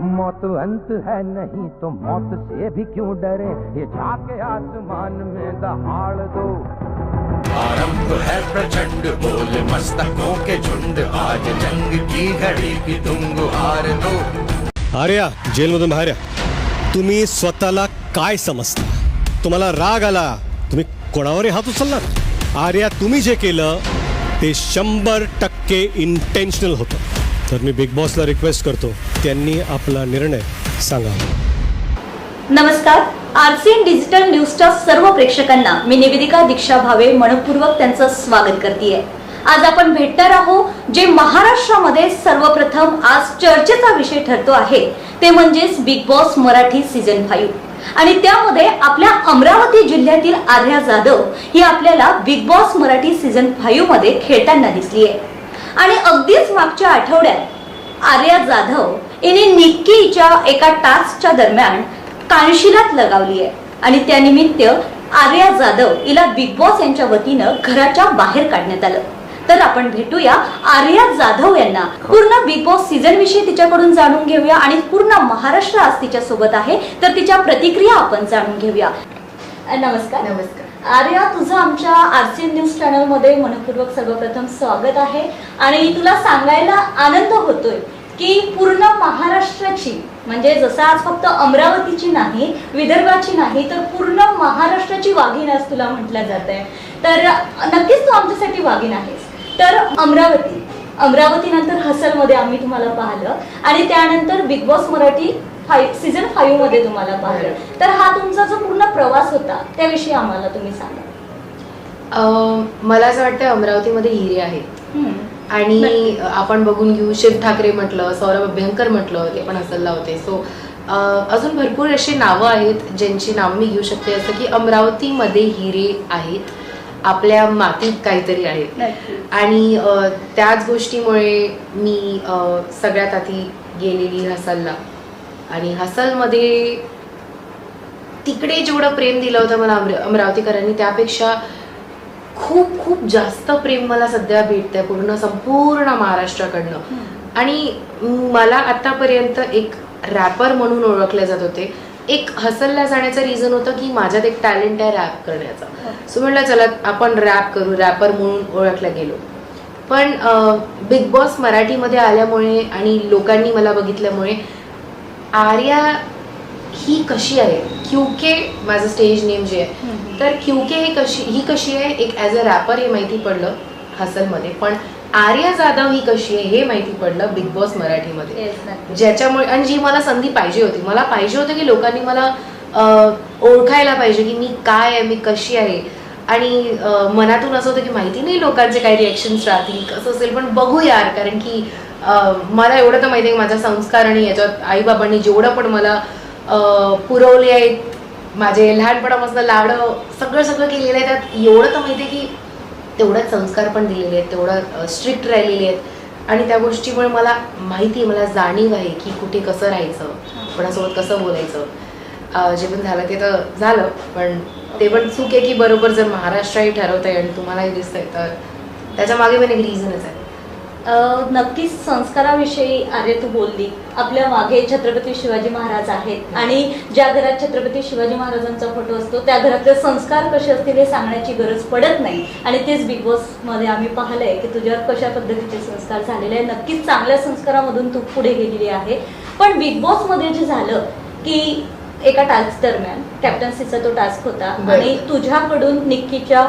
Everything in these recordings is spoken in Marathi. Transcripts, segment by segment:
मौत अंत है नहीं तो मौत से भी क्यों डरे? ये झाके आसमान में दहाड़ दो। आरंभ है प्रचंड बोल मस्तकों के झुंड। आज जंग की घड़ी की तुम गुहार दो। आर्या जेलमधून बाहेर या। तुम्ही स्वतःला काय समजता? तुम्हाला राग आला? तुम्ही कोणावरही हात उचलणार? आर्या तुम्ही जे केलं ते शंभर टक्के इंटेन्शनल होतं. तर मी बिग बॉसला रिक्वेस्ट करतो. त्यांनी आपला निर्णय सांगावा. नमस्कार. आरसीएन डिजिटल न्यूजच्या सर्व प्रेक्षकांना मी निवेदिका दीक्षा भावे मनपूर्वक त्यांचं स्वागत करते आज आपण भेटणार आहोत जे महाराष्ट्रामध्ये सर्वप्रथम आज चर्चेचा विषय ठरतो आहे. ते म्हणजेच big boss Marathi season five. आणि त्यामध्ये आपल्या अमरावती जिल्ह्यातील आर्या जाधव ही आपल्याला बिग बॉस मराठी सीझन फाईव्हमध्ये खेळताना दिसली आहे आणि अगदीच मागच्या आठवड्यात आर्या जाधव हिने निक्कीच्या एका टास्कच्या दरम्यान कानशिलात लगावली आहे. आणि त्यानिमित्त आर्या जाधव हिला बिग बॉस यांच्या वतीनं घराच्या बाहेर काढण्यात आलं. तर आपण भेटूया आर्या जाधव यांना. पूर्ण बिग बॉस सीझन विषयी तिच्याकडून जाणून घेऊया आणि पूर्ण महाराष्ट्र आज तिच्या सोबत आहे. तर तिच्या प्रतिक्रिया आपण जाणून घेऊया. नमस्कार. नमस्कार. आर्या तुझं आमच्या आरसी न्यूज चॅनलमध्ये मनपूर्वक सर्वप्रथम स्वागत आहे. आणि तुला सांगायला आनंद होतोय. की पूर्ण महाराष्ट्राची म्हणजे जसं आज फक्त अमरावतीची नाही विदर्भाची नाही तर पूर्ण महाराष्ट्राची वाघीण आज तुला म्हटलं जात आहे तर नक्कीच तू आमच्यासाठी वाघीण आहेस. तर अमरावती अमरावती नंतर हसलमध्ये आम्ही तुम्हाला पाहिलं. आणि त्यानंतर big boss Marathi five season फाईव्हमध्ये तुम्हाला पाहिलं. तर हा तुमचा जो पूर्ण प्रवास होता त्याविषयी आम्हाला तुम्ही सांगा. मला असं वाटतं अमरावतीमध्ये हिरे आहेत. आणि आपण बघून घेऊ. शिव ठाकरे म्हटलं सौरभ अभ्यंकर म्हटलं ते पण हसलला होते सो अजून भरपूर अशी नावं आहेत ज्यांची नावं मी घेऊ शकते. असं की अमरावतीमध्ये हिरे आहेत. आपल्या मातीत काहीतरी आहे. आणि त्याच गोष्टीमुळे मी सगळ्यात आधी गेलेली हसलला आणि हसलमध्ये तिकडे जेवढं प्रेम दिलं होतं मला अमर अमरावतीकरांनी त्यापेक्षा खूप खूप जास्त प्रेम मला सध्या भेटतंय पूर्ण संपूर्ण महाराष्ट्राकडनं. आणि मला आतापर्यंत एक रॅपर म्हणून ओळखले जात होते. एक हसलला जाण्याचं रिझन होतं की माझ्यात एक टॅलेंट आहे रॅप करण्याचा. सो म्हटलं चला आपण रॅप करू रॅपर म्हणून ओळखलं गेलो. पण बिग बॉस मराठीमध्ये आल्यामुळे आणि लोकांनी मला बघितल्यामुळे आर्या ही कशी आहे? क्यूके माझं स्टेज नेम जे आहे. तर क्यूके ही कशी ही कशी आहे? एक ॲज अ रॅपर हे माहिती पडलं हसलमध्ये पण आर्या जाधव ही कशी आहे हे माहिती पडलं बिग बॉस मराठीमध्ये. ज्याच्यामुळे आणि जी मला संधी पाहिजे होती मला पाहिजे होतं की लोकांनी मला ओळखायला पाहिजे की मी काय आहे मी कशी आहे. आणि मनातून असं होतं की माहिती नाही लोकांचे काय रिॲक्शन्स राहतील कसं असेल पण बघू यार कारण की मला एवढं तर माहिती आहे की माझा संस्कार आणि याच्यात आईबाबांनी जेवढं पण मला पुरवले आहेत. माझे लहानपणापासून लाडं सगळं सगळं केलेलं आहे. त्यात एवढं तर माहिती आहे की तेवढंच संस्कार पण दिलेले आहेत. तेवढं स्ट्रिक्ट राहिलेले आहेत. आणि त्या गोष्टीमुळे मला माहिती आहे मला जाणीव आहे की कुठे कसं राहायचं कोणासोबत कसं बोलायचं. जे पण झालं ते तर झालं. पण ते पण चूक आहे की बरोबर जर महाराष्ट्रही ठरवत आहे आणि तुम्हालाही दिसतंय तर त्याच्यामागे पण एक रिझनच आहे. नक्कीच संस्काराविषयी अरे तू बोलली. आपल्या मागे छत्रपती शिवाजी महाराज आहेत. आणि ज्या घरात छत्रपती शिवाजी महाराजांचा फोटो असतो त्या घरातले संस्कार कसे असतील हे सांगण्याची गरज पडत नाही. आणि तेच बिग बॉसमध्ये आम्ही पाहिलंय की तुझ्यावर कशा पद्धतीचे संस्कार झालेले आहे नक्कीच चांगल्या संस्कारामधून तू पुढे गेलेली आहे. पण बिग बॉसमध्ये जे झालं की एका टास्क दरम्यान कॅप्टन्सीचा तो टास्क होता. आणि तुझ्याकडून निक्कीच्या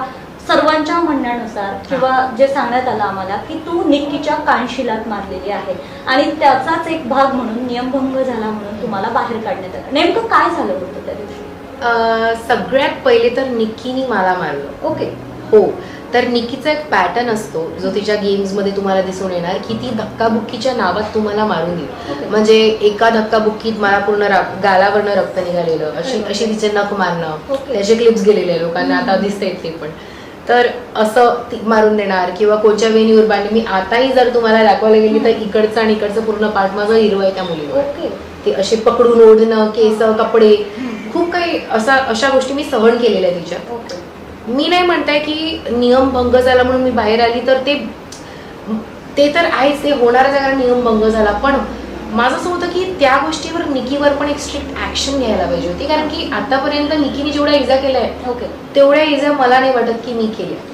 सर्वांच्या म्हणण्यानुसार किंवा जे सांगण्यात आलं आम्हाला की तू निक्कीच्या कानशिलात मारलेली आहे. आणि त्याचाच एक भाग म्हणून नियमभंग झाला म्हणून तुम्हाला बाहेर काढण्यात आलं. नेमकं काय झालं होतं त्या दिवशी? सगळ्यात पहिले तर निक्कीनी मला मारलं. ओके. हो. तर निकीचा एक पॅटर्न असतो जो तिच्या गेम्समध्ये तुम्हाला दिसून येणार की ती धक्काबुक्कीच्या नावात तुम्हाला मारून देईल. म्हणजे एका धक्काबुक्कीत मला पूर्ण गालावरनं रक्त निघालेलं अशी. अशी तिचे नख मारणं. त्याचे क्लिप्स गेलेले लोकांना आता दिसते ते पण. तर असं मारून देणार किंवा कोणत्या वेणीवर बांधली मी आताही जर तुम्हाला दाखवायला गेली तर इकडचं आणि इकडचं पूर्ण पार्ट माझं हिरवं आहे त्या मुलीवर. ते असे पकडून ओढणं केस कपडे खूप काही असा अशा गोष्टी मी सहन केलेल्या तिच्या. मी नाही म्हणताय की नियम भंग झाला म्हणून मी बाहेर आली तर ते ते तर आहेच ते होणारच कारण नियम भंग झाला. पण माझं असं होतं की त्या गोष्टीवर निकीवर पण एक स्ट्रिक्ट ऍक्शन घ्यायला पाहिजे होती कारण की आतापर्यंत निकीने जेवढ्या इजा केल्या आहे ओके तेवढ्या इजा मला नाही वाटत की मी केल्या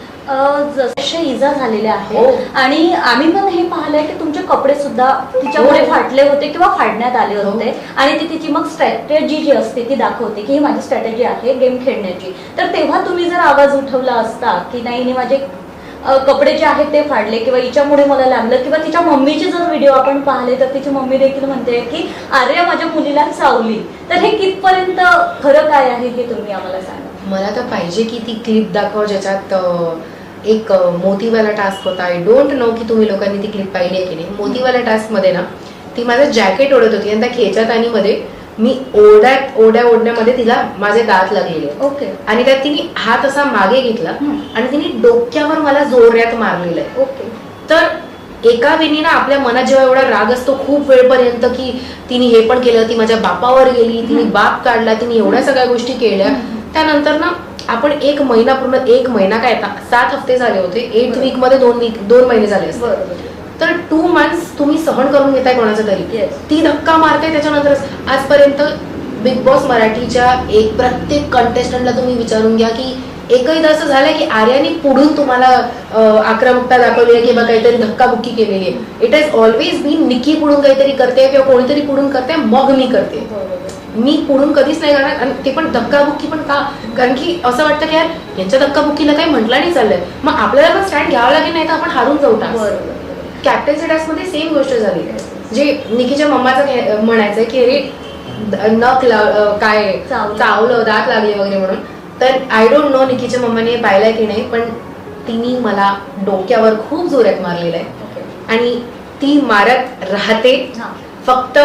जसे इजा झालेल्या हो. आहेत आणि आम्ही पण हे पाहिलंय की तुमचे कपडे सुद्धा तिच्यामुळे हो. फाटले होते किंवा फाडण्यात आले हो. होते आणि ती तिची मग स्ट्रॅटेजी जी असते ती दाखवते की ही माझी स्ट्रॅटेजी आहे गेम खेळण्याची तर तेव्हा तुम्ही जर आवाज उठवला असता की नाही माझे कपडे जे आहेत ते फाडले किंवा हिच्यामुळे मला लागलं किंवा तिच्या मम्मीचे जर व्हिडिओ आपण पाहिले तर तिची मम्मी देखील म्हणते की अरे माझ्या मुलीला चावली तर हे कितपर्यंत खरं काय आहे हे तुम्ही आम्हाला सांगा. मला तर पाहिजे की ती क्लिप दाखव ज्याच्यात एक मोतीवाला टास्क होता. आय डोंट नो की तुम्ही लोकांनी ती क्लिप पाहिली आहे की नाही. मोतीवाला टास्कमध्ये ना ती माझं जॅकेट ओढत होती आणि त्या खेच्यात आणि मध्ये मी ओढ्यात ओढ्या ओढण्यामध्ये तिला माझे दात लागलेले. ओके. आणि त्यात तिने हात असा मागे घेतला. आणि तिने डोक्यावर मला जोरात मारलेलं आहे. ओके. तर एका वेळी ना आपल्या मनात जेव्हा एवढा राग असतो खूप वेळपर्यंत की तिने हे पण केलं ती माझ्या बापावर गेली तिने बाप काढला तिने एवढ्या सगळ्या गोष्टी केल्या. त्यानंतर ना आपण एक महिना पूर्ण एक महिना काय सात हफ्ते झाले होते. एट. वीकमध्ये दोन वीक दोन महिने झाले असते बरोबर तर टू मंथ्स तुम्ही सहन करून घेताय कोणाचं तरी. ती धक्का मारते त्याच्यानंतर आजपर्यंत बिग बॉस मराठीच्या एक प्रत्येक कंटेस्टंटला तुम्ही विचारून घ्या की एकही असं झालंय की आर्याने पुढून तुम्हाला आक्रमकता दाखवली आहे किंवा काहीतरी धक्काबुक्की केलेली आहे. It has always been Nikki पुढून काहीतरी करते किंवा कोणीतरी पुढून करते मग मी करते मी पुढून कधीच नाही करणार आणि ते पण धक्काबुक्की पण का? कारण की असं वाटतं की यार यांच्या धक्काबुक्कीला काही म्हटलं नाही चाललंय. मग आपल्याला पण स्टँड घ्यावं लागेल नाही तर आपण हारून जाऊ बरोबर. कॅप्टन्सी मध्ये सेम गोष्ट झाली. जे निकीच्या मम्माचं म्हणायचंय की अरे नख काय चावलं. दात लागले वगैरे म्हणून. तर आय डोंट नो निकीच्या मम्माने पाहिलंय की नाही पण तिने मला डोक्यावर खूप जोरात मारलेलं आहे आणि ती मारत राहते. फक्त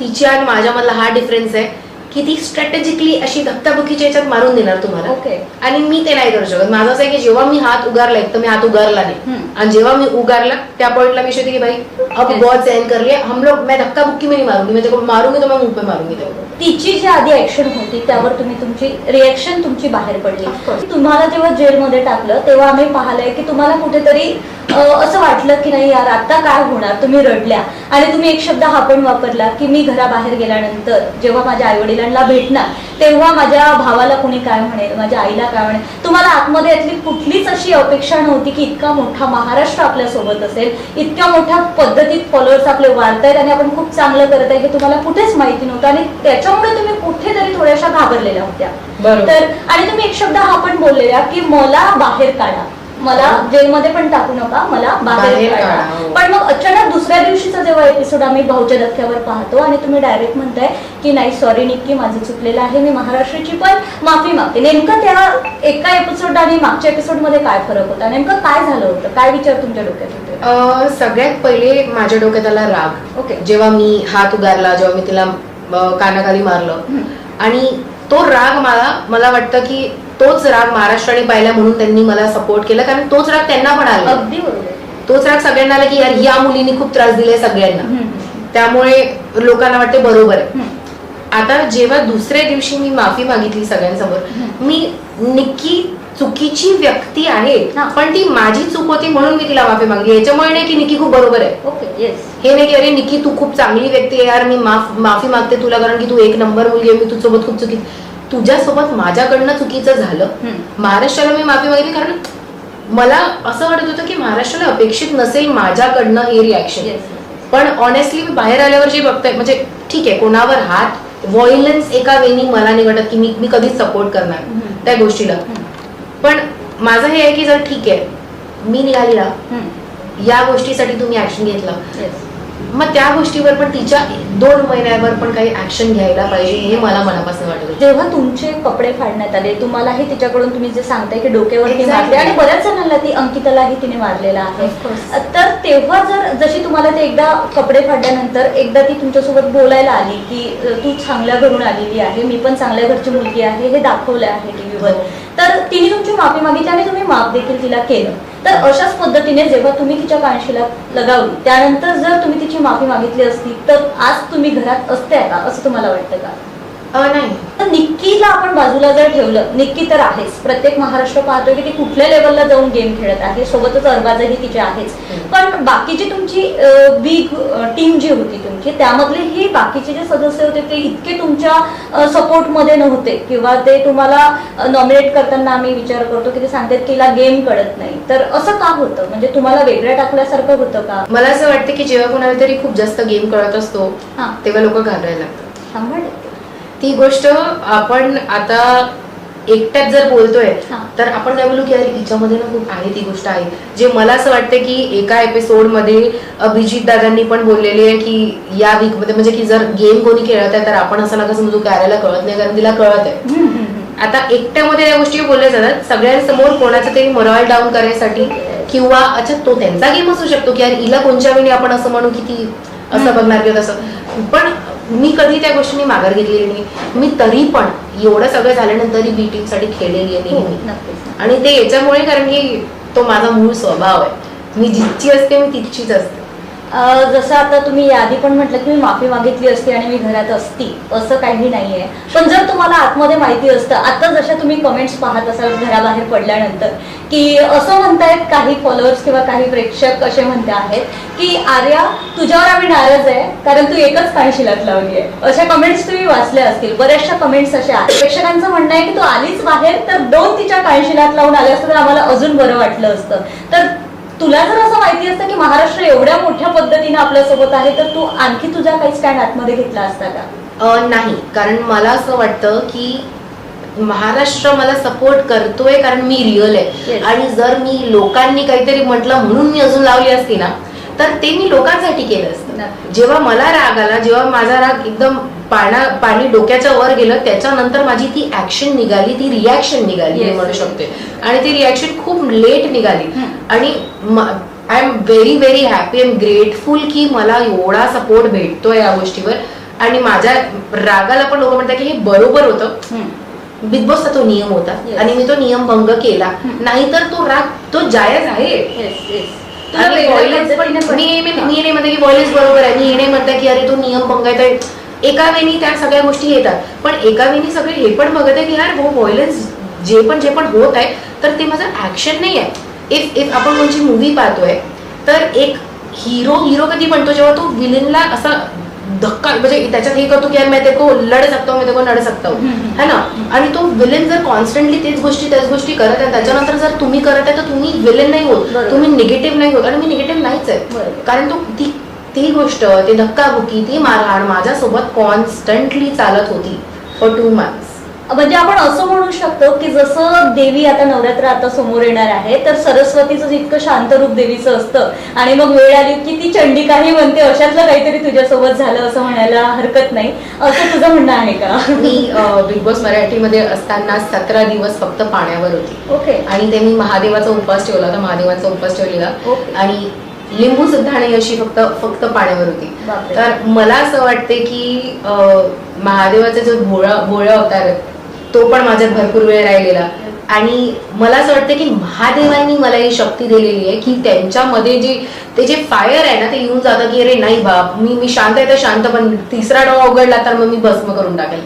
तिच्या आणि माझ्यामधला हा डिफरन्स आहे. की ती स्ट्रॅटेजिकली अशी धक्काबुक्कीच्या याच्यात मारून देणार तुम्हाला? ओके आणि मी ते नाही करू शकत. माझं असं आहे की जेव्हा मी हात उगारला एक तर मी हात उगारला नाही. आणि जेव्हा मी उगारला त्या पॉइंटला विषय होती की भाई अब. बहुत सहन कर लिया हम लोग मैं धक्का बुक्की में नहीं मारूंगी. मैं मारूंगी तो मैं मुंह पे मारूंगी तिची जी आधी ऍक्शन होती त्यावर तुम्ही तुमची रिएक्शन तुमची बाहेर पडली. तुम्हाला जेव्हा जेलमध्ये टाकलं तेव्हा आम्ही पाहिलंय की तुम्हाला कुठेतरी असं वाटलं की नाही यार आता काय होणार? तुम्ही रडल्या. आणि तुम्ही एक शब्द हा पण वापरला की मी घराबाहेर गेल्यानंतर जेव्हा माझ्या आई वडिलांना भेटणार तेव्हा माझ्या भावाला कोणी काय म्हणेल माझ्या आईला काय म्हणेल तुम्हाला आतमध्ये यातली कुठलीच अशी अपेक्षा नव्हती की इतका मोठा महाराष्ट्र आपल्यासोबत असेल इतक्या मोठ्या पद्धतीत फॉलोअर्स आपले वाढतायत आणि आपण खूप चांगलं करत आहे हे तुम्हाला कुठेच माहिती नव्हतं आणि त्याच्यामुळे तुम्ही कुठेतरी थोड्याशा घाबरलेल्या होत्या. तर आणि तुम्ही एक शब्द हा पण बोललेला की मला बाहेर काढा. मला जेलमध्ये पण टाकू नका मला बाहेर काढा. हो. पण मग अचानक दुसऱ्या दिवशीचा जेव्हा एपिसोड आम्ही भाऊच्या धक्क्यावर पाहतो आणि तुम्ही डायरेक्ट म्हणताय की नाही सॉरी निक्की माझं चुकलेलं आहे मी महाराष्ट्राची पण माफी मागते. नेमकं त्या एका एपिसोड आणि मागच्या एपिसोडमध्ये काय फरक होता? नेमकं काय झालं होतं? काय विचार तुमच्या डोक्यात होते? सगळ्यात पहिले माझ्या डोक्यात आला राग. ओके. जेव्हा मी हात उगारला जेव्हा मी तिला कानाखाली मारलं. आणि तो राग मला मला वाटतं की तोच राग महाराष्ट्राने पाहिला म्हणून त्यांनी मला सपोर्ट केला कारण तोच राग त्यांना पण आला अगदी बरोबर तोच राग सगळ्यांना आला की यार या मुलीने खूप त्रास दिलाय सगळ्यांना. त्यामुळे लोकांना वाटते बरोबर आहे. आता जेव्हा दुसऱ्या दिवशी मी माफी मागितली सगळ्यांसमोर. मी निक्की चुकीची व्यक्ती आहे. पण ती माझी चूक होती म्हणून मी तिला माफी मागली याच्यामुळे नाही की निक्की खूप बरोबर आहे ओके येस हे नाही की अरे निक्की तू खूप चांगली व्यक्ती आहे यार मी माफ माफी मागते तुला कारण की तू एक नंबर मुलगी आहे मी तुझ्यासोबत खूप चुकी तुझ्यासोबत माझ्याकडनं चुकीचं झालं. महाराष्ट्राला मी माफी मागितली कारण मला असं वाटत होतं की महाराष्ट्राला अपेक्षित नसेल माझ्याकडनं हे रिॲक्शन पण ऑनेस्टली मी बाहेर आल्यावर जे बघताय म्हणजे ठीक आहे कोणावर हात व्हायलन्स एका वेनी मला नाही वाटत की मी मी कधीच सपोर्ट करणार. त्या गोष्टीला. पण माझं हे आहे की जर ठीक आहे मी निघाली ना या गोष्टीसाठी तुम्ही ऍक्शन घेतलं. मग त्या गोष्टीवर पण तिच्या दोन महिन्यावर पण काही ऍक्शन घ्यायला पाहिजे हे मला मनापासून वाटत. जेव्हा तुमचे कपडे फाडण्यात आले तुम्हालाही तिच्याकडून तुम्ही जे सांगताय की डोक्यावरती. मारले आणि बऱ्याच जणांना ती अंकितालाही तिने मारलेला आहे. तर तेव्हा जर जशी तुम्हाला ते एकदा कपडे फाडल्यानंतर एकदा ती तुमच्यासोबत बोलायला आली की तू चांगल्या घरून आलेली आहे मी पण चांगल्या घरची मुलगी आहे हे दाखवलं आहे टीव्हीवर तर तिने तुमची माफी मागितली आणि तुम्ही माफ देखील तिला केलं. तर अशाच पद्धतीने जेव्हा तुम्ही तिच्या काळशीला लगावली त्यानंतर जर तुम्ही तिची माफी मागितली असती तर आज तुम्ही घरात असत्या का? असं तुम्हाला वाटतं का? नाही. तर निक्कीला आपण बाजूला जर ठेवलं निक्की तर आहेच. प्रत्येक महाराष्ट्र पाहतोय की ती कुठल्या लेवलला जाऊन गेम खेळत आहे. सोबतच अरबाजही तिचे आहेच. पण बाकीची तुमची बिग टीम जी होती तुमची त्यामधले ही बाकीचे जे सदस्य होते ते इतके तुमच्या सपोर्टमध्ये नव्हते. किंवा ते तुम्हाला नॉमिनेट करताना आम्ही विचार करतो की ते सांगतात की गेम कळत नाही. तर असं का होतं? म्हणजे तुम्हाला वेगळं टाकल्यासारखं होतं का? मला असं वाटतं की जेव्हा कोणाला तरी खूप जास्त गेम कळत असतो. तेव्हा लोक घाबरायला लागतात. ती गोष्ट आपण आता एकट्यात जर बोलतोय. तर आपण काय बोलू की अरे हिच्यामध्ये ना खूप आहे ती गोष्ट आहे. जे मला असं वाटतं की एका एपिसोडमध्ये अभिजित दादांनी पण बोललेले आहे की या वीकमध्ये म्हणजे की जर गेम कोणी खेळत आहे तर आपण असं नका समजू की आर्याला कळत नाही कारण तिला कळत आहे. आता एकट्यामध्ये या गोष्टी बोलल्या जातात. सगळ्यांसमोर कोणाचं तरी मोरल डाऊन करायसाठी किंवा अच्छा तो त्यांचा गेम असू शकतो की यार हिला कोणत्या वेळी आपण असं म्हणू की ती असं बघणार किंवा तसं. पण मी कधी त्या गोष्टींनी माघार घेतलेली नाही. मी तरी पण एवढं सगळं झाल्यानंतरही बी टीमसाठी खेळलेली आहे हो, आणि ते याच्यामुळे कारण की तो माझा मूळ स्वभाव आहे. मी जितकी असते मी तितकीच असते. जसं आता तुम्ही यादी पण म्हटलं की मी माफी मागितली असती आणि मी घरात असती असं काही नाहीये. पण जर तुम्हाला आतमध्ये माहिती असतं आता जशा तुम्ही कमेंट्स पाहत असाल घराबाहेर पडल्यानंतर की असं म्हणतायत काही फॉलोअर्स किंवा काही प्रेक्षक असे म्हणते आहेत की आर्या तुझ्यावर आम्ही नाराज आहे कारण तू एकच काही शिलात लावली आहे अशा कमेंट्स तुम्ही वाचल्या असतील. बऱ्याचशा कमेंट्स अशा आहेत. प्रेक्षकांचं म्हणणं आहे की तू आलीच बाहेर तर दोन तिच्या काही शिलात लावून आले असतं तर आम्हाला अजून बरं वाटलं असतं. तर तुला जर असं माहिती असतं की महाराष्ट्र एवढ्या मोठ्या पद्धतीने आपल्यासोबत आहे तर तू आणखी तुझा काही स्टँड आतमध्ये घेतला असता का नाही कारण मला असं वाटतं की महाराष्ट्र मला सपोर्ट करतोय कारण मी रिअल आहे. आणि जर मी लोकांनी काहीतरी म्हटलं म्हणून मी अजून लावली असती ना तर ते मी लोकांसाठी केलं असतं. जेव्हा मला राग आला जेव्हा माझा राग एकदम पाण्या पाणी डोक्याच्या वर गेलं त्याच्यानंतर माझी ती ऍक्शन निघाली ती रिॲक्शन निघाली मी. म्हणू शकते. आणि ती रिॲक्शन खूप लेट निघाली. आणि I am very very happy am grateful की मला एवढा सपोर्ट भेटतोय या गोष्टीवर. आणि माझ्या रागाला पण लोक म्हणतात की हे बरोबर होतं. बिग बॉसचा तो नियम होता. आणि मी तो नियम भंग केला. नाहीतर तो राग तो जायज आहे. मी नाही म्हणते की व्हायलन्स बरोबर आहे. मी हे नाही म्हणते की अरे तो नियम भंगायत आहे एका वेळी त्या सगळ्या गोष्टी येतात. पण एका वेळी सगळे हे पण बघत आहे की यार हो व्हायलन्स जे पण जे पण होत आहे तर ते माझं ऍक्शन नाही आहे. इफ इफ आपण कोणची मूवी पाहतोय तर एक हिरो हिरो कधी म्हणतो जेव्हा तो विलनला असा धक्का म्हणजे त्याच्यात हे करतो की यार मैं देखो लढ सकता मैं देखो लढ सकता हूं. है ना? आणि तो विलन जर कॉन्स्टंटली तेच गोष्टी त्याच गोष्टी करत आहे त्याच्यानंतर जर तुम्ही करत आहे तर तुम्ही विलन नाही होत. तुम्ही निगेटिव्ह नाही होत. आणि मी निगेटिव्ह नाहीच आहे. कारण तो ती ती गोष्ट ते धक्काबुक्की ती मारहाण माझ्यासोबत कॉन्स्टंटली चालत होती फॉर टू मंथ्स म्हणजे आपण असं म्हणू शकतो की जसं देवी आता नवरात्र आता समोर येणार आहे तर सरस्वतीचं जितकं शांत रूप देवीचं असतं आणि मग वेळ आली की ती चंडिकाही म्हणते अशातलं काहीतरी तुझ्यासोबत झालं असं म्हणायला हरकत नाही. असं तुझं म्हणणं आहे का? मी बिग बॉस मराठीमध्ये असताना सतरा दिवस फक्त पाण्यावर होती. ओके. आणि ते मी महादेवाचा उपवास ठेवला होता महादेवाचा उपवास ठेवलेला. आणि लिंबू सुद्धा आणि अशी फक्त फक्त पाण्यावर होती. तर मला असं वाटते की महादेवाचा जो भोळा भोळा अवतार तो पण माझ्यात भरपूर वेळ राहिलेला आणि मला असं वाटतं की महादेवांनी मला ही शक्ती दिलेली आहे की त्यांच्यामध्ये जे ते जे फायर आहे ना ते येऊन जातं की अरे नाही बाप मी मी शांत आहे तर शांत पण तिसरा डोळा उघडला तर मग मी भस्म करून टाकेल.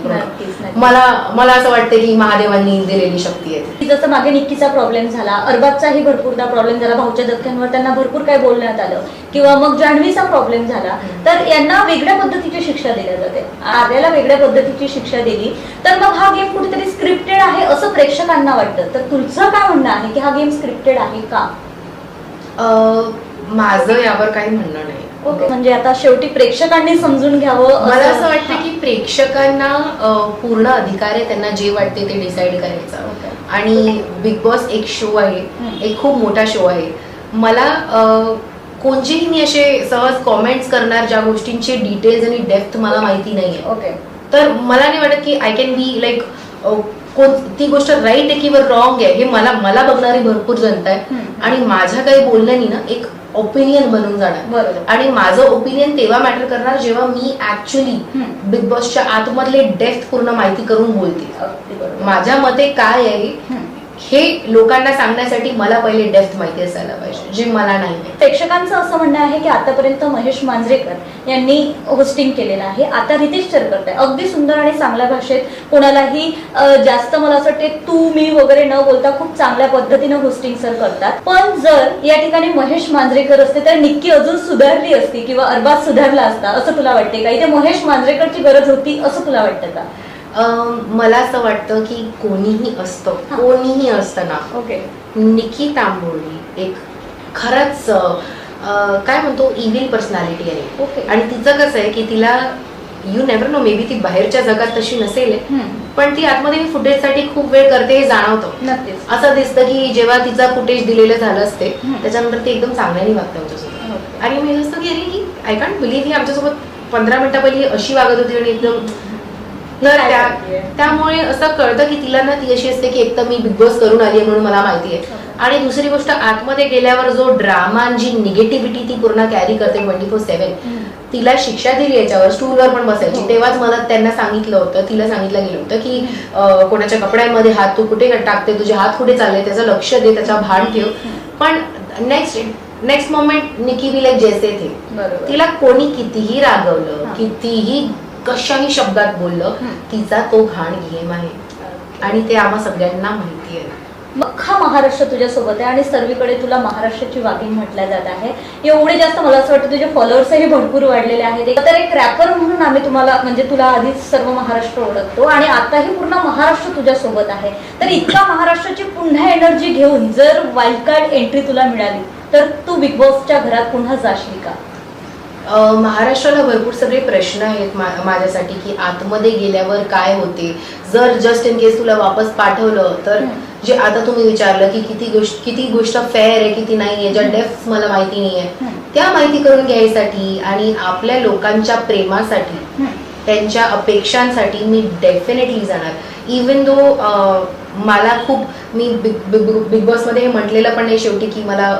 मला मला असं वाटतं की महादेवांनी दिलेली शक्ती आहे. जसं मागे निक्कीचा प्रॉब्लेम झाला अरबाजचाही भरपूरदा प्रॉब्लेम झाला भाऊच्या धक्क्यांवर त्यांना भरपूर काय बोलण्यात आलं. किंवा मग जान्हवीचा प्रॉब्लेम झाला तर यांना वेगळ्या पद्धतीची शिक्षा दिल्या जाते. आर्याला वेगळ्या पद्धतीची शिक्षा दिली तर मग हा गेम कुठेतरी स्क्रिप्टेड आहे असं प्रेक्षकांना वाटतं. तर तुझं काय म्हणणं आहे की हा गेम स्क्रिप्टेड आहे का? माझं यावर काही म्हणणं नाही. ओके म्हणजे आता शेवटी प्रेक्षकांनी समजून घ्यावं मला असं वाटतं की प्रेक्षकांना अं, पूर्ण अधिकार आहे त्यांना जे वाटते ते डिसाईड करायचं. आणि बिग बॉस एक शो आहे. एक खूप मोठा शो आहे. मला अं, कोणचेही मी असे सहज कॉमेंट्स करणार ज्या गोष्टींचे डिटेल्स आणि डेप्थ मला माहिती नाहीये. ओके. तर मला नाही वाटत की आय कॅन बी लाईक कोणती गोष्ट राईट आहे किंवा रॉंग आहे हे मला मला बघणारी भरपूर जनता आहे. आणि माझ्या काही बोलण्यानी ना एक ओपिनियन बनून जाणार बरोबर. आणि माझं ओपिनियन तेव्हा मॅटर करणार जेव्हा मी ऍक्च्युली. बिग बॉसच्या आतमधले डेप्थ पूर्ण माहिती करून बोलते माझ्या मते काय आहे. हे लोकांना सांगण्यासाठी मला पहिले डेप्थ माहिती असायला पाहिजे जे मला नाही प्रेक्षकांचं असं म्हणणं आहे की आतापर्यंत महेश मांजरेकर यांनी होस्टिंग केलेलं आहे. आता रितेश सर करताय अगदी सुंदर आणि चांगल्या भाषेत कोणालाही जास्त मला असं वाटते तू मी वगैरे न बोलता खूप चांगल्या पद्धतीनं होस्टिंग सर करतात. पण जर या ठिकाणी महेश मांजरेकर असते तर निक्की अजून सुधारली असती किंवा अरबाज सुधारला असता असं तुला वाटते का? इथे महेश मांजरेकरची गरज होती असं तुला वाटतं का? मला असं वाटतं की कोणीही असतं. कोणीही असतं ना ओके. निकी तांबोळी एक खरंच काय म्हणतो इव्हिल पर्सनॅलिटी आहे. ओके. आणि तिचं कसं आहे की तिला you never know maybe ती बाहेरच्या जगात तशी नसेल पण ती आतमध्ये फुटेजसाठी खूप वेळ करते हे जाणवतं. असं दिसतं की जेव्हा तिचा फुटेज दिलेलं झालं असते. त्याच्यानंतर ती एकदम चांगल्याने वागते आमच्यासोबत. आणि मी असतं की अरे ही आय कांट बिलीव्ह ही आमच्यासोबत पंधरा मिनिटा पहिली अशी वागत होती आणि एकदम तर त्या? त्यामुळे असं कळतं की तिला ना ती अशी असते की एक तर मी बिग बॉस करून आली आहे म्हणून मला माहिती आहे आणि दुसरी गोष्ट आतमध्ये गेल्यावर जो ड्रामा जी निगेटिव्हिटी ती पूर्ण कॅरी करते ट्वेंटी फोर सेव्हन. तिला शिक्षा दिली याच्यावर स्टूलवर पण बसायची हो. तेव्हाच मला त्यांना सांगितलं होतं तिला सांगितलं गेलं होतं की कोणाच्या कपड्यांमध्ये हात तू कुठे टाकते तुझे हात कुठे चालले त्याचं लक्ष दे त्याचा भान ठेव पण next next moment Nikki will जैसे थे तिला कोणी कितीही रागवलं हा. कितीही कशाही शब्दात बोललं. तिचा तो घाण गेम आहे. आणि ते आम्हा सगळ्यांना माहिती आहे. अख्खा महाराष्ट्र तुझ्या सोबत आहे आणि सर्वीकडे तुला महाराष्ट्राची वाघीण म्हटल्या जात आहे. एवढे जास्त मला असं वाटतं तुझे फॉलोअर्सही भरपूर वाढलेले आहेत. तर एक रॅपर म्हणून आम्ही तुम्हाला म्हणजे तुला आधीच सर्व महाराष्ट्र ओळखतो आणि आताही पूर्ण महाराष्ट्र तुझ्या सोबत आहे. तर इतका महाराष्ट्राची पुन्हा एनर्जी घेऊन जर वाईल्ड कार्ड एंट्री तुला मिळाली तर तू बिग बॉसच्या घरात पुन्हा जाशील का? महाराष्ट्राला भरपूर सगळे प्रश्न आहेत मा- माझ्यासाठी की आतमध्ये गेल्यावर काय होते जर जस्ट इन केस तुला वापस पाठवलं तर. जे आता तुम्ही विचारलं की किती गोष्ट किती गोष्ट फेअर आहे किती नाही आहे ज्या डेप्थ मला माहिती नाही आहे. त्या माहिती करून घ्यायसाठी आणि आपल्या लोकांच्या प्रेमासाठी. त्यांच्या अपेक्षांसाठी मी डेफिनेटली जाणार इवन दो मला खूप मी बिग बिग बिग बॉसमध्ये हे म्हटलेलं पण नाही शेवटी की मला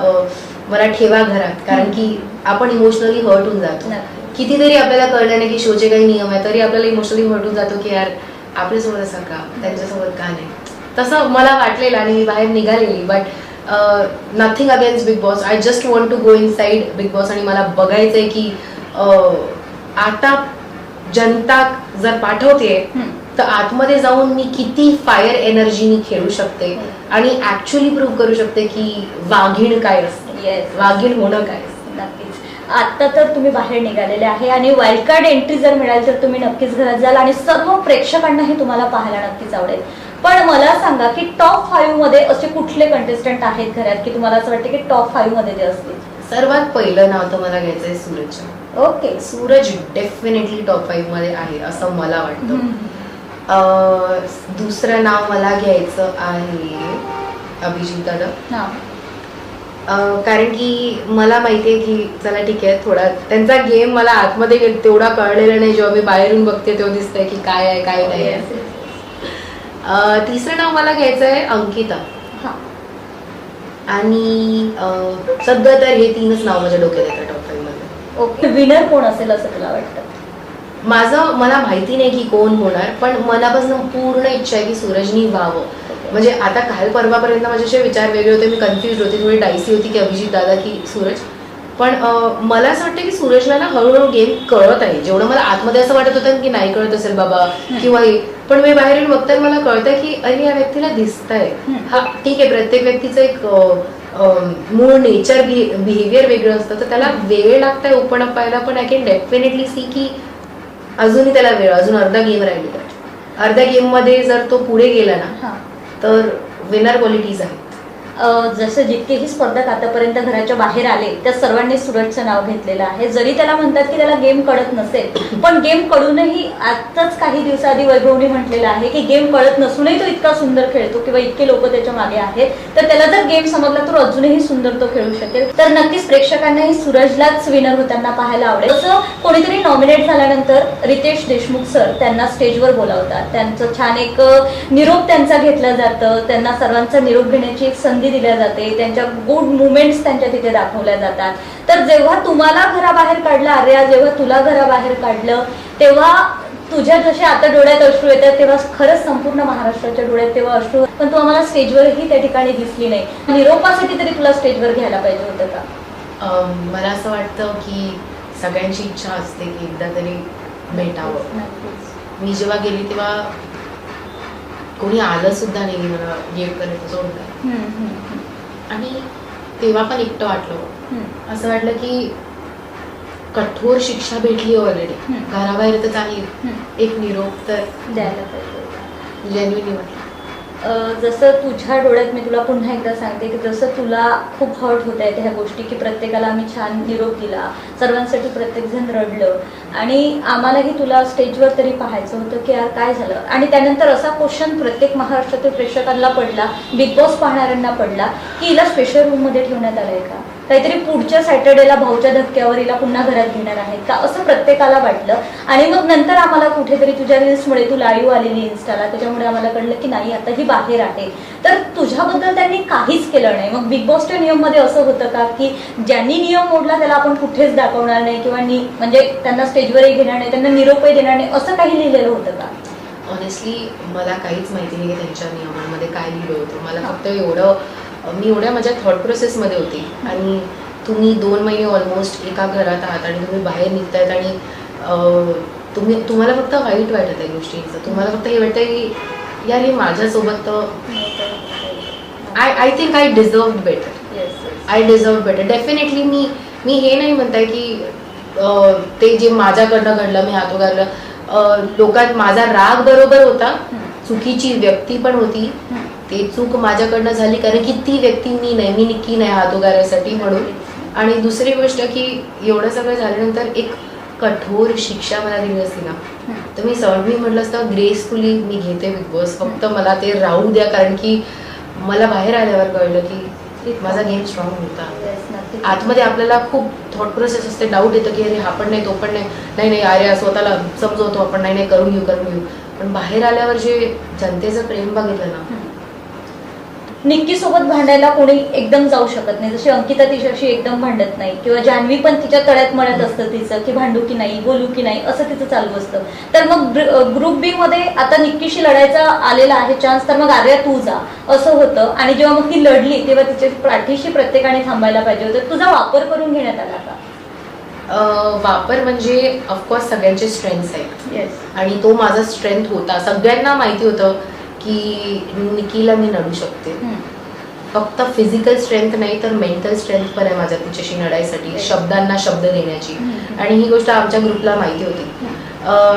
मला ठेवा घरात कारण की आपण इमोशनली हर्ट होऊन जातो. कितीतरी आपल्याला कळलं नाही की शोचे काही नियम आहे तरी आपल्याला इमोशनली हर्ट होऊन जातो की यार आपल्यासोबत असं का त्यांच्यासोबत का नाही तसं मला वाटलेलं आणि मी बाहेर निघालेली but nothing against Bigg Boss I just want to go inside Bigg Boss आणि मला बघायचंय की आता जनता जर पाठवते. तर आतमध्ये जाऊन मी किती फायर एनर्जीनी खेळू शकते आणि ऍक्च्युली प्रूव्ह करू शकते की वाघीण काय असते. वाघीण होणं काय असतं. नक्कीच. आता तर तुम्ही बाहेर निघालेले आहे आणि वाईल्ड कार्ड एंट्री जर मिळाली तर तुम्ही नक्कीच घरात जाल आणि सर्व प्रेक्षकांनाही तुम्हाला पाहायला नक्कीच आवडेल. पण मला सांगा की टॉप फाईव्हमध्ये असे कुठले कंटेस्टंट आहेत घरात की तुम्हाला असं वाटतं की टॉप फाईव्हमध्ये ते असतील? सर्वात पहिलं नाव तर मला घ्यायचंय सूरजचं ओके सूरज डेफिनेटली टॉप फाईव्हमध्ये आहे असं मला वाटतं. दुसरं नाव मला घ्यायचं आहे अभिजित दादा हा. अं, कारण की मला माहितीये की चला ठीक आहे थोडा त्यांचा गेम मला आतमध्ये तेवढा कळलेला नाही. जेव्हा मी बाहेरून बघते तेव्हा दिसतंय की काय आहे काय नाही आहे. अं, तिसरं नाव मला घ्यायचं आहे अंकिता. हा. आणि अं, सध्या तर हे तीनच नाव माझ्या डोक्यात येतात टॉप फाईव्हमध्ये. ओके विनर कोण असेल असं तुला वाटतं? माझं मला माहिती नाही की कोण होणार पण मनापासून पूर्ण इच्छा आहे की सूरजनी व्हावं. म्हणजे आता काल परवापर्यंत माझे असे विचार वेगळे होते मी कन्फ्युज होते थोडी डायसी होती की अभिजित दादा की सूरज. पण मला असं वाटतं की सूरजला ना हळूहळू गेम कळत आहे. जेवढं मला आतमध्ये असं वाटत होतं की नाही कळत असेल बाबा किंवा हे. पण मी बाहेर येऊन बघताना मला कळतं की अरे या व्यक्तीला दिसतंय. हा ठीक आहे प्रत्येक व्यक्तीचं एक मूळ नेचर बिहेवियर वेगळं असतं तर त्याला वेळ लागतंय ओपन अप पाहायला पण आय कॅन डेफिनेटली सी की अजूनही त्याला वेळ अजून अर्धा गेम राहिली तर अर्ध्या गेममध्ये जर तो पुढे गेला ना तर विनर क्वालिटीज आहेत. अं, जसं जितकेही स्पर्धक आतापर्यंत घराच्या बाहेर आले त्या सर्वांनी सूरजचं नाव घेतलेलं आहे. जरी त्याला म्हणतात की त्याला गेम कळत नसेल पण गेम कळूनही आताच काही दिवसाआधी वैभवनी म्हटलेलं आहे की गेम कळत नसूनही तो इतका सुंदर खेळतो किंवा इतके लोक त्याच्यामागे आहेत तर त्याला जर गेम समजला तर अजूनही सुंदर तो खेळू शकेल. तर नक्कीच प्रेक्षकांनाही सूरजलाच विनर होताना पाहायला आवडेल. जसं कोणीतरी नॉमिनेट झाल्यानंतर रितेश देशमुख सर त्यांना स्टेजवर बोलावतात. त्यांचं छान एक निरोप त्यांचा घेतला जातं. त्यांना सर्वांचा निरोप घेण्याची एक संधी दिल्या जाते त्यांच्या गुड मुवमेंट्स त्यांच्या तिथे दाखवल्या जातात. तर जेव्हा तुम्हाला घराबाहेर काढलं आर्या जेव्हा तुला घराबाहेर काढलं तेव्हा तुझ्या जसे आता डोळ्यात अश्रू येतात तेव्हा खरंच संपूर्ण महाराष्ट्राच्या डोळ्यात तेव्हा अश्रू पण तू आम्हाला स्टेजवरही त्या ठिकाणी दिसली नाही. निरोपासाठी तरी तुला स्टेजवर घ्यायला पाहिजे होतं का? मला असं वाटतं की सगळ्यांची इच्छा असते की एकदा तरी भेटावं. मी जेव्हा गेली तेव्हा कोणी आलं सुद्धा नाही मला गिफ्ट करायचं हम्म, आणि तेव्हा पण एकटं वाटलं. असं वाटलं की कठोर शिक्षा भेटली ऑलरेडी. घराबाहेर तर हम्म. एक निरोप तर द्यायला पाहिजे होता. जेन्युनली वाटलं जसं तुझ्या डोळ्यात मी तुला पुन्हा एकदा सांगते की जसं तुला खूप हर्ट होत आहेत ह्या गोष्टी की प्रत्येकाला आम्ही छान निरोप दिला सर्वांसाठी प्रत्येकजण रडलं. आणि आम्हालाही तुला स्टेजवर तरी पाहायचं होतं की यार काय झालं. आणि त्यानंतर असा क्वेश्चन प्रत्येक महाराष्ट्रातील प्रेक्षकांना पडला बिग बॉस पाहणाऱ्यांना पडला की हिला स्पेशल रूममध्ये ठेवण्यात आलं आहे का? काहीतरी पुढच्या सॅटर्डेला भाऊच्या धक्क्यावर हिला पुन्हा घरात घेणार आहेत का? असं प्रत्येकाला वाटलं. आणि मग नंतर आम्हाला कुठेतरी तुझ्या रील्समुळे तू लाईव्ह आलेली इन्स्टाला त्याच्यामुळे आम्हाला कळलं की नाही आता ही बाहेर आहे. तर तुझ्याबद्दल त्यांनी काहीच केलं नाही. मग बिग बॉसच्या नियममध्ये असं होतं का की ज्यांनी नियम मोडला त्याला आपण कुठेच दाखवणार नाही किंवा नि म्हणजे त्यांना स्टेजवरही घेणार नाही त्यांना निरोपही देणार नाही असं काही लिहिलेलं होतं का? ऑनेस्टली मला काहीच माहिती नाही की त्यांच्या नियमांमध्ये काय लिहिलं होतं. मला फक्त एवढं मी एवढ्या माझ्या थॉट प्रोसेसमध्ये होती. आणि तुम्ही दोन महिने ऑलमोस्ट एका घरात आहात आणि तुम्ही बाहेर निघतायत आणि तुम्ही तुम्हाला फक्त वाईट वाटत आहे गोष्टींचं तुम्हाला फक्त हे वाटतं की यार हे माझ्यासोबत I I think I deserve better I deserve better definitely मी मी हे नाही म्हणताय की ते जे माझ्याकडनं घडलं मी हातो अं, लोकात माझा राग बरोबर होता. चुकीची व्यक्ती पण होती. ते चूक माझ्याकडनं झाली कारण की ती व्यक्ती मी नाही मी निक्की नाही हात उगारायसाठी म्हणून. आणि दुसरी गोष्ट की एवढं सगळं झाल्यानंतर एक कठोर शिक्षा मला दिली असती ना तर मी सहज मी म्हटलं असतं ग्रेसफुली मी घेते बिग बॉस फक्त मला ते राहू द्या. कारण की मला बाहेर आल्यावर कळलं की माझा गेम स्ट्रॉंग होता आतमध्ये आपल्याला खूप थॉट प्रोसेस असते डाऊट येतं की अरे हा पण नाही तो पण नाही. नाही नाही अरे स्वतःला समजवतो आपण. नाही नाही करून घेऊ करून घेऊ. पण बाहेर आल्यावर जे जनतेचं प्रेम बघितलं ना निक्की सोबत भांडायला कोणी एकदम जाऊ शकत नाही. जशी अंकिता तिच्याशी एकदम भांडत नाही. किंवा जान्हवी पण तिच्या तळ्यात मळत असतं तिचं की भांडू की नाही बोलू की नाही असं तिचं चालू असतं. तर मग ग्रुप बी मध्ये आता निक्कीशी लढायचा आलेला आहे चान्स तर मग आर्या तू जा. असं होतं. आणि जेव्हा मग ती लढली तेव्हा तिच्या पाठीशी प्रत्येकाने थांबायला पाहिजे होतं. तुझा वापर करून घेण्यात आला का? वापर म्हणजे ऑफकोर्स सगळ्यांचे स्ट्रेंथ्स आहेत. येस आणि तो माझा स्ट्रेंथ होता. सगळ्यांना माहिती होतं. की निकीला मी लढू शकते. फक्त फिजिकल स्ट्रेंथ नाही तर मेंटल स्ट्रेंथ पण आहे माझ्या तिच्याशी लढाईसाठी शब्दांना शब्द देण्याची. आणि ही गोष्ट आमच्या ग्रुपला माहिती होती.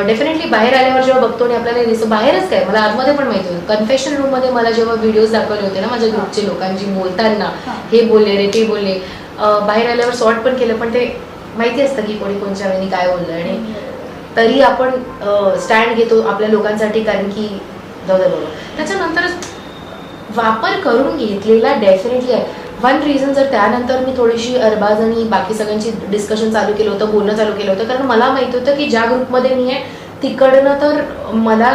डेफिनेटली बाहेर आल्यावर जेव्हा बघतो आणि आपल्याला दिसतं बाहेरच काय मला आतमध्ये पण माहिती होतं. कन्फेशन रूममध्ये मला जेव्हा व्हिडिओज दाखवले होते ना माझ्या ग्रुपचे लोकांची बोलताना हा. बोलले रे ते बोलले बाहेर आल्यावर सॉर्ट पण केलं पण ते माहिती असतं की कोणी कोणच्या वेळी काय बोललं. आणि तरी आपण स्टँड घेतो आपल्या लोकांसाठी कारण की जाऊ दे बाबा त्याच्यानंतर वापर करून घेतलेला डेफिनेटली आहे. वन रिझन जर त्यानंतर मी थोडीशी अरबाज आणि बाकी सगळ्यांची डिस्कशन चालू केलं होतं बोलणं चालू केलं होतं कारण मला माहिती होतं की ज्या ग्रुपमध्ये मी आहे तिकडनं तर मला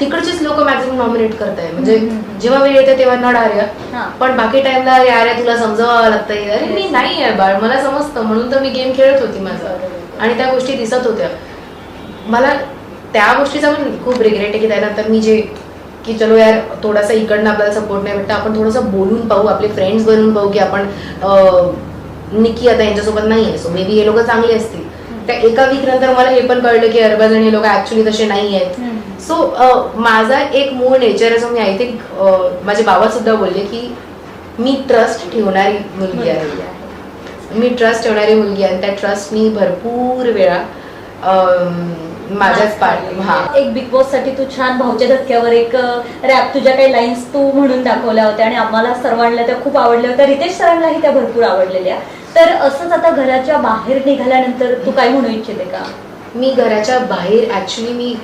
तिकडचेच लोक मॅक्झिमम नॉमिनेट करताय. म्हणजे. जेव्हा वेळ येते तेव्हा नड आर्या. हा. पण बाकी टाइमला अरे अरे तुला समजावं लागतंय. अरे मी नाही आहे बाळ. मला समजतं. म्हणून तर मी गेम खेळत होती माझा. आणि त्या गोष्टी दिसत होत्या. मला त्या गोष्टीचा पण खूप रिग्रेट आहे की त्यानंतर मी जे की चलो यार थोडासा इकडनं आपल्याला सपोर्ट नाही भेटतं आपण थोडंसं बोलून पाहू आपले फ्रेंड्स बनवून पाहू की आपण निकी आता यांच्यासोबत नाही आहे सो मे बी हे लोक चांगले असतील. त्या एका वीक नंतर मला हे पण कळलं की अरबाज आणि हे लोक ऍक्च्युली तसे नाही आहेत. सो माझा एक मूळ नेचर असं मी आय थिंक माझे बाबा सुद्धा बोलले की मी ट्रस्ट ठेवणारी मुलगी आहे. मी ट्रस्ट ठेवणारी मुलगी आहे आणि त्या ट्रस्ट मी भरपूर वेळा माझ्याच पाठ हा. एक बिग बॉससाठी तू छान भाऊच्या धक्क्यावर एक रॅप तुझ्या काही लाईन्स तू म्हणून दाखवल्या होत्या आणि आम्हाला सर्वांना त्या खूप आवडल्या होत्या. रितेश सरांनाही त्या भरपूर आवडलेल्या. तर असंच आता घराच्या बाहेर निघाल्यानंतर तू काय म्हणू इच्छिते का? मी घराच्या बाहेर ऍक्च्युली मी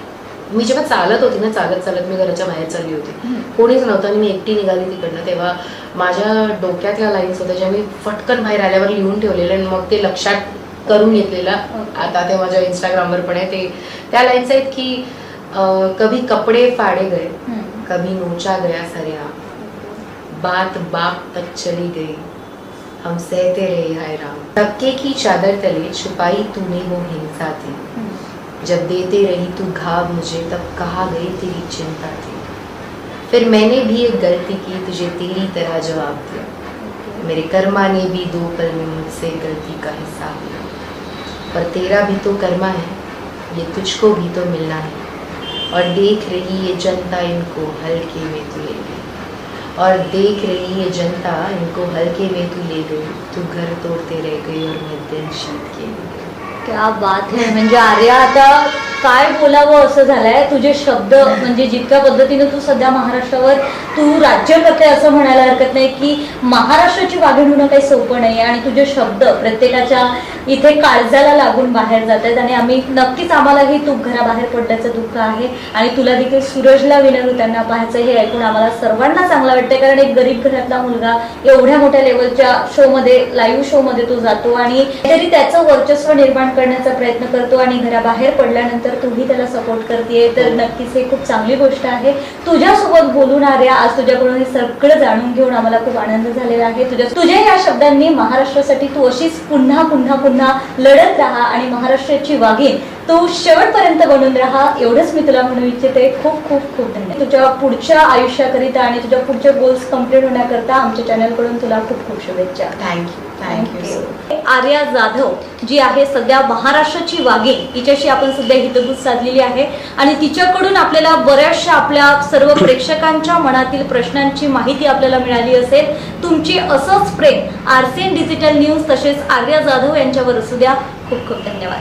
मी जेव्हा चालत होती ना चालत चालत मी घराच्या बाहेर चालली होती. कोणीच नव्हतं आणि मी एकटी निघाली तिकडनं. तेव्हा माझ्या डोक्यातल्या लाईन्स होत्या ज्या मी फटकन बाहेर आल्यावर लिहून ठेवलेल्या आणि मग ते लक्षात करून घेतलेला. आता ते माझ्या इंस्टाग्रामवर पण आहे. ते त्या लाईन्स आहेत की कभी कपडे फाड़े गए कभी नोचा गया सरिया. बात बाप तक चली गई हम सहते रहे हाय राम. धक्के की चादर तले छुपाई तूने वो हिंसा थी. जब देते रही तू घाव मुझे तब कहा गई तेरी चिंता थी. फिर मैंने भी एक गलती की तुझे तेरी तरह जवाब दिया. मेरे कर्मा ने भी दो पल में मुझसे गलती का हिसाब लिया. पर तेरा भी तो कर्मा है ये तुझको भी तो मिलना है। और देख रही ये जनता इनको हल्के में तू ले गई। और देख रही ये जनता इनको हल्के में तू ले गई। तू घर तोड़ते रह गई और मैं दिल शीत के क्या बात है म्हणजे आर्या आता काय बोलावं असं झालंय? तुझे शब्द म्हणजे जितक्या पद्धतीने तू सध्या महाराष्ट्रावर तू राज्य करते असं म्हणायला हरकत नाही की महाराष्ट्राची वागणूक काही सोपं नाही आणि तुझे शब्द प्रत्येकाच्या इथे काळजाला लागून बाहेर जात आहेत आणि आम्ही नक्कीच आम्हालाही तू घराबाहेर पडण्याचं दुःख आहे. आणि तुला देखील सूरजला विनर त्यांना पाहायचं हे ऐकून आम्हाला सर्वांना चांगलं वाटतंय. कारण एक गरीब घरातला मुलगा एवढ्या मोठ्या लेवलच्या शो मध्ये लाईव्ह शो मध्ये तो जातो आणि तरी त्याचं वर्चस्व निर्माण करण्याचा प्रयत्न करतो आणि घराबाहेर पडल्यानंतर तूही त्याला सपोर्ट करतेय. तर नक्कीच हे खूप चांगली गोष्ट आहे. तुझ्यासोबत बोलून आर्या आज तुझ्याकडून हे सगळं जाणून घेऊन आम्हाला खूप आनंद झालेला आहे. तुझ्या तुझ्या या शब्दांनी महाराष्ट्रासाठी तू अशीच पुन्हा पुन्हा पुन्हा लढत राहा आणि महाराष्ट्राची वाघीण तू शेवटपर्यंत बनून राहा एवढंच मी तुला म्हणू इच्छिते. खूप खूप खूप धन्यवाद. तुझ्या पुढच्या आयुष्याकरिता आणि तुझ्या पुढच्या गोल्स कंप्लीट होण्याकरता आमच्या चॅनलकडून तुला खूप खूप शुभेच्छा. Thank you thank you Arya Jadhav ji आहे सध्या महाराष्ट्राची वाघीण तिच्याशी आपण सध्या हितगुज साधलेली आहे आणि तिच्याकडून आपल्याला बऱ्याचशा आपल्या सर्व प्रेक्षकांच्या मनातील प्रश्नांची माहिती आपल्याला मिळाली असेल. तुमची असंच प्रेम आरसीएन डिजिटल न्यूज तसेच आर्या जाधव यांच्यावर असू द्या. खूप खूप धन्यवाद.